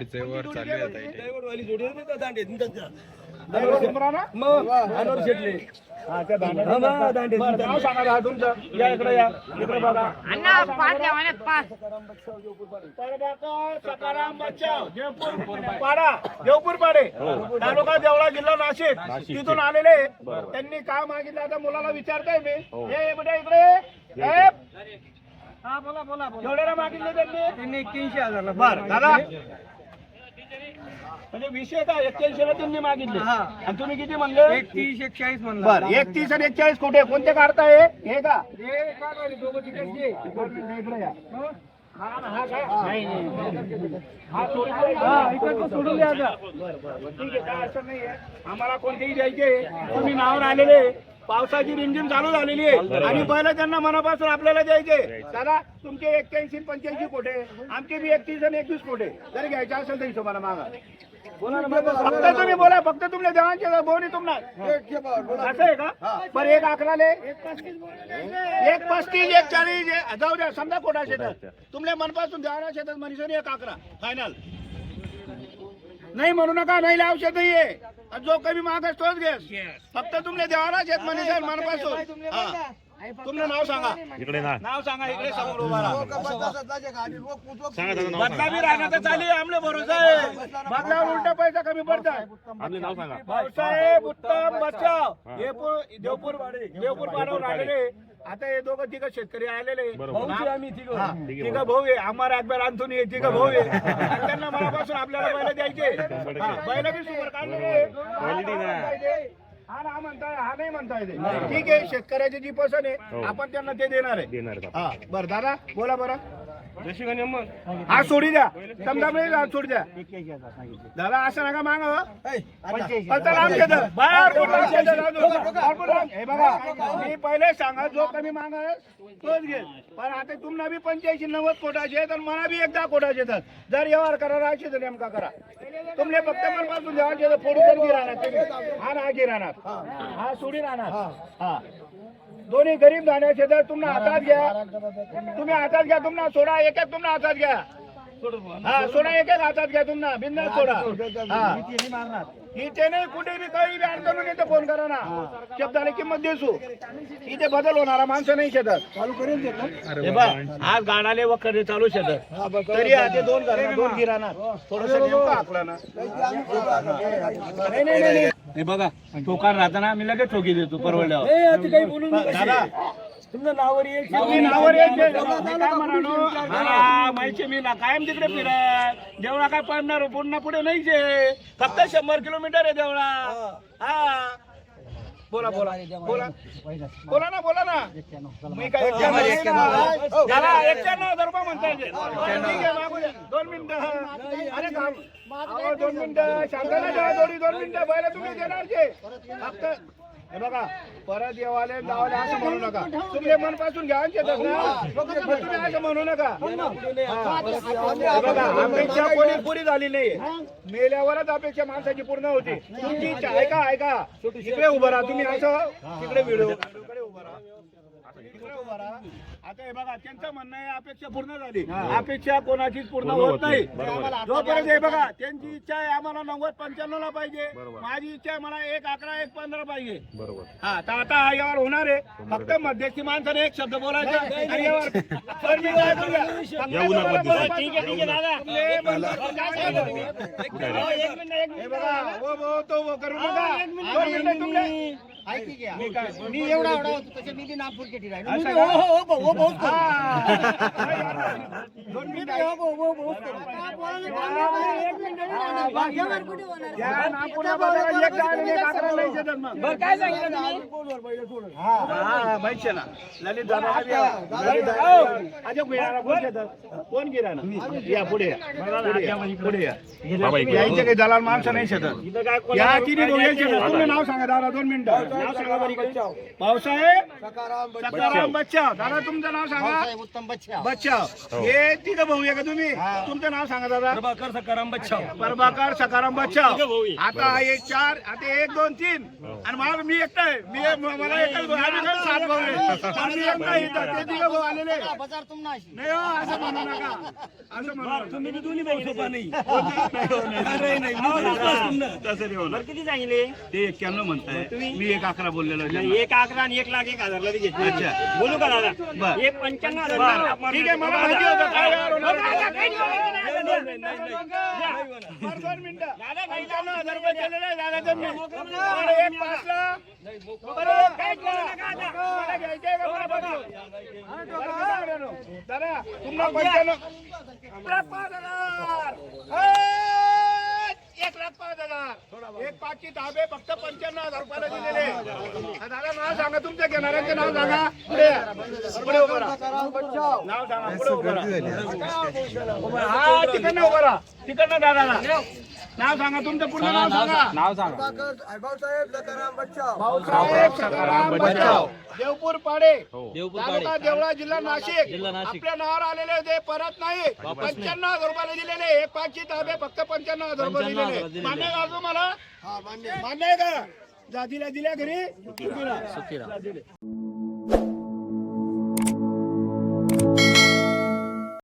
जोडीचे वर चालू आहे आता इथे. दैवडवाली जोडी आहे ना दांडे मग अनवर शेटले. हा, त्या दांड्या हा, मग दांडे बरं, नाव सांगा दादा तुमचं. या इकडे या. इकडे बघा. अण्णा पाच द्या म्हणे पाच. तळबाका, सकाराम बच्चाव देवपूर पाडा देवपूर पाडे. तालुका देवळा जिल्हा नाशिक. तिथून आलेले. त्यांनी काय मागितलं आता मुलाला विचारताय मी. हे. बेटा इकडे ए, हा. बोला बोला बोला. मागितले त्यांनी? त्यांनी एक्क्याऐंशी हजारला बर दादा म्हणजे विषय काय एक्क्याऐंशी ला त्यांनी मागितले. हा. आणि तुम्ही किती म्हणले? एकतीस एकचाळीस म्हणला. बर एकतीस आणि एकचाळीस कुठे? कोणते काढताय हे का? हे काय झाले दोघं तिकडचे इकडे या. हा? ना, हा काय? हा. हा इकडचं सोडून द्यायचं ठीक आहे काय अडचण नाहीये. आम्हाला कोणतेही द्यायचे तुम्ही नावावर आलेले पावसाची रिमझिम चालू झालेली आहे. आणि पहिलं त्यांना मनापासून आपल्याला द्यायचे दादा तुमचे एक्क्याऐंशी पंच्याऐंशी कोटे आमचे बी एकतीस आणि एकवीस कोटे जर घ्यायचे असेल तर हिशोबाला मागा. फक्त तुम्ही बोला फक्त तुमच्या देवांचे बोनी तुम्हाला असं आहे का? बरं एक अकराले एक पस्तीस एक चाळीस जाऊ द्या समजा कोटा शेतात. तुमल्या मनपासून द्यावा शेतात मनीषाने एक अकरा फायनल नाही म्हणू नका नाही लावू शेत ये जो कमी मागस तोच घे फक्त तुमले द्यावा शेत मनीषा मनपासून. तुमचं नाव सांगा. इकडे ना. नाव सांगा इकडे समोर उभा राहा. सांगा त्याचं नाव बदला बी राहण्याचा चालू आमले भरोसा. आहे बदलावर उलटा पैसा कमी पडताय आपले नाव सांगा. भाऊसाहेब उत्तम बचाव देवपूर देवपूर देवपूर पाडावर आलेले. आता हे दोघं तिघं शेतकरी आलेले. बरोबर. भाऊचे आम्ही तिघं. तिघं भाऊ आहे. आम्हाला अकबर अंथोनी आहे तिघं भाऊ आहे. आणि त्यांना मनापासून आपल्याला बैल द्यायचे. हा, बैल बी सुपर काढलेले ना. हा ना म्हणताय हा नाही म्हणताय ते ठीक आहे शेतकऱ्याची जी पसंत आहे हो. आपण त्यांना ते देणार आहे देणार. हा बरं दादा बोला बरं हा सोडी द्या. समजा सोडी द्या. दादा असं नका माग. हे. बघा मी पहिले सांगा जो कमी माग तोच घे पण आता तुम्हाला बी पंच्याऐंशी नव्वद कोटाचे आणि मला बी एकदा कोटाचे येतात. जर व्यवहार करा राहायचे तर नेमका करा. तुमले फक्त मनपासून द्यावाचे तर फोडून तर गिराणार तुम्ही. हा ना गिराणार हा. सोडी राहणार. हा. दोन्ही गरीब जाण्याचे तर तुम्हाला हातात घ्या तुम्ही हातात घ्या तुम्हाला सोडा एक एक तुम्हाला हातात घ्या. हा सोडा एक एक हातात घ्या तुम्हाला बिंदा सोडा. हा. इथे नाही कुठे बी काही बी अडचण नाही तर फोन करा ना. शब्दाला किंमत देसू. इथे बदल होणारा माणसं नाही शेतात. चालू करेल हे बघ आज गाडाले वखरे चालू शेतात. तरी आता दोन घरांना दोन गिराणार थोडस नेमकं आकला ना नाही नाही नाही हे बघा ठोकार राहताना मी लगेच ठोकी देतो परवडल्यावर. दादा तुमचं म्हणालो? हा, माहिती मी ना. कायम तिकडे फिरा देवळा काय पडणार? पुन्हा पुढे नाहीच आहे फक्त शंभर किलोमीटर आहे देवळा. हा. बोला बोला. बोला. बोला ना बोला ना. मी काय एक्क्याण्णव हजार रुपये म्हणता येते ठीक आहे मागू द्या. दोन मिनिटं. अरे दोन मिनिटं. थोडी दोन मिनिटं. पहिलं तुम्ही देणार जे. फक्त हे बघा परत येवाले जावाले असं म्हणू नका. तुम्ही मनपासून घ्या आणि ना तुम्ही असं म्हणू नका. हे. बघा अपेक्षा कोणी पुरी झाली नाही मेल्यावरच अपेक्षा माणसाची पूर्ण होती. तुमची इच्छा ऐका ऐका. इकडे उभं राहा तुम्ही असं तिकडे व्हिडिओ. उभं राहा राहा आता हे बघा त्यांचं म्हणणं आहे अपेक्षा पूर्ण झाली. अपेक्षा कोणाचीच पूर्ण होत नाही. जोपर्यंत हे बघा त्यांची इच्छा आहे आम्हाला नव्वद पंच्याण्णव ला पाहिजे माझी इच्छा आहे मला एक अकरा एक पंधरा पाहिजे. बरोबर. हा तर आता हा यावर होणार आहे. फक्त मध्यस्थी माणसाने एक शब्द बोलायचा आणि यावर. ठीक आहे ठीक आहे दादा? हो, एक मिनिट एक मिनिट बघा वो वो तो वो करू नका. दोन मिनिटं तुमले. मी काय मी एवढा एवढा होतो त्याच्या मी बी नागपूरचे ठिकाणी. का? हो हो हो. काय सांगितलं ना. ललित दादा कोण गिराणा? या पुढे या. पुढे या. काही दलाल माणसं नाही शेतात. या तुम्ही नाव सांगा दादा दोन मिनिटं. नाव सांगा बरं. भाऊसाहेब? सकाराम बच्चा. सकाराम बच्चा दादा तुमचं नाव सांगा. उत्तम बच्चा बच्चा हे. तिघं भाऊ आहे का तुम्ही? तुमचं नाव सांगा दादा. प्रभाकर सकाराम बच्चा प्रभाकर सकाराम बच्चा आता एक चार आता एक दोन तीन. आणि मला मी एकटा आहे मी मला एकच भाऊ. आम्ही काय सात भाऊ आहे. पण मी एकटा आहे इथं. ते तिघं भाऊ आलेले नाही. हो असं म्हणू नका. असं म्हणू नका. तुम्ही दोन्ही भाऊ सोपा नाही. तसं नाही होणार. किती सांगितले? ते एक्क्याण्णव म्हणताय. मी एक अकरा बोललेलो आहे. एक अकरा आणि एक लाख एक हजारला बी घेतले अच्छा. बोलू का दादा बर. एक पंच्याण्णव. हजार ठीक आहे मला माहिती होतं काय यार होणार. नाही, नाही, बरं, दोन मिनिटं. पंच्याण्णव हजार रुपये दिलेले आहे दादाचं मी. बरं, एक पाचला. बरं, काहीच बोलू नका आता. मला घ्यायचंय का मला बघू. बरं, मी काय म्हणू? दादा तुम्हाला पंच्याण्णव एक पाच हजार. ए, एक लाख पाच हजार. एक पाचची धाबे फक्त पंच्याण्णव हजार रुपयाला दिलेले. हा, दादा नाव सांगा तुमच्या घेणाऱ्यांचे नाव सांगा. पुढे या. पुढे उभं राहा. नाव सांगा पुढे उभं राहा. हा तिकडनं उभं राहा. तिकडनं दादाला. नाव सांगा तुमचं पूर्ण नाव सांगा. नाव सांगा. भाऊसाहेब सकाराम बच्चा भाऊसाहेब सकाराम बचाव देवपूर पाडे. तालुका देवळा जिल्हा नाशिक. आपल्या नावावर आलेले होते परत नाही. पंच्याण्णव हजार रुपयाला दिलेले. एक पाचशे ताबे फक्त पंच्याण्णव हजार रुपये दिलेले. मान्य का तुम्हाला? मान्य आहे. का? जा दिल्या घरी सुखीला. दिले.